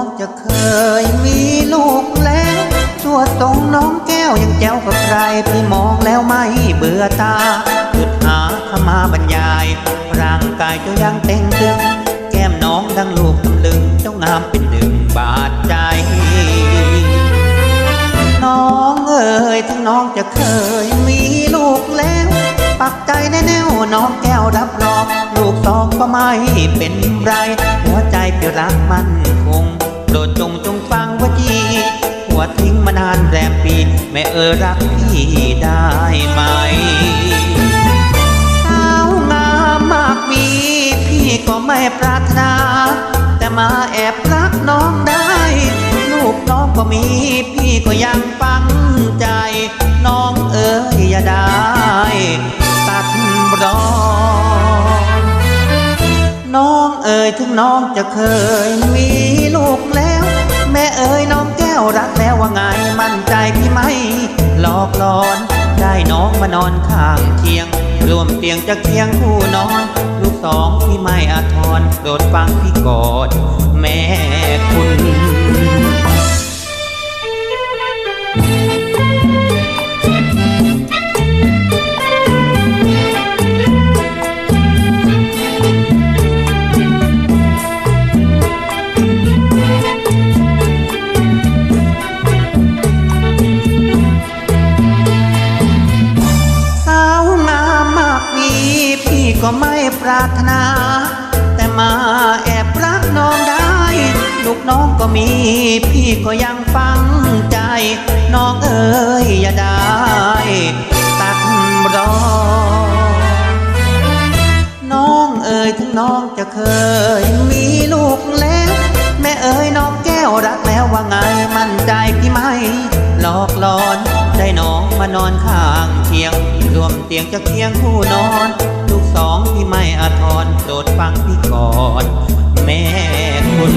องจะเคยมีลูกแล้วตัวตรงน้องแก้วยังแจ้วกับใครพี่มองแล้วไม่เบื่อตาอึดหาขมาบรรยาย ร่างกายเจ้ายังเต่งตึง แก้มน้องดังลูกตำลึงเจ้างามเป็นดึงบาดใจ น้องเอ๋ยทั้งน้องจะเคยมีลูกแล้วปักใจแน่แน่วน้องแก้วรับรอง ลูกสองก็ไม่เป็นไร หัวใจเปียรักมันคง ม่เออรักพี่ได้ไหม สาวงามมากมี พี่ก็ไม่ปรารถนา แต่มาแอบรักน้องได้ ลูกน้องก็มี พี่ก็ยังฟังใจ น้องเอ๋ยอย่าได้ ตัดรอนน้องเอ๋ยถึงน้องจะเคยมีลูกแล้ว ได้น้องมานอนข้างเคียง รวมเตียงจะเคียงคู่นอน ลูกสองพี่ไม่อาทรโปรดฟังพี่กอดแม่คุณ ปรารถนา แต่มาแอบรักน้องได้ ลูกน้องก็มี พี่ก็ยังฟังใจ น้องเอ๋ยอย่าได้ ตัดรอ น้องเอ๋ยถึงน้องจะเคย มีลูกแล้ว แม่เอ๋ยน้องแก้วรัก ข้างเคียงรวมเตียงจะเคียงคู่นอน ลูกสองที่ไม่อาทรโปรดฟังพี่ก่อน แม่คุณ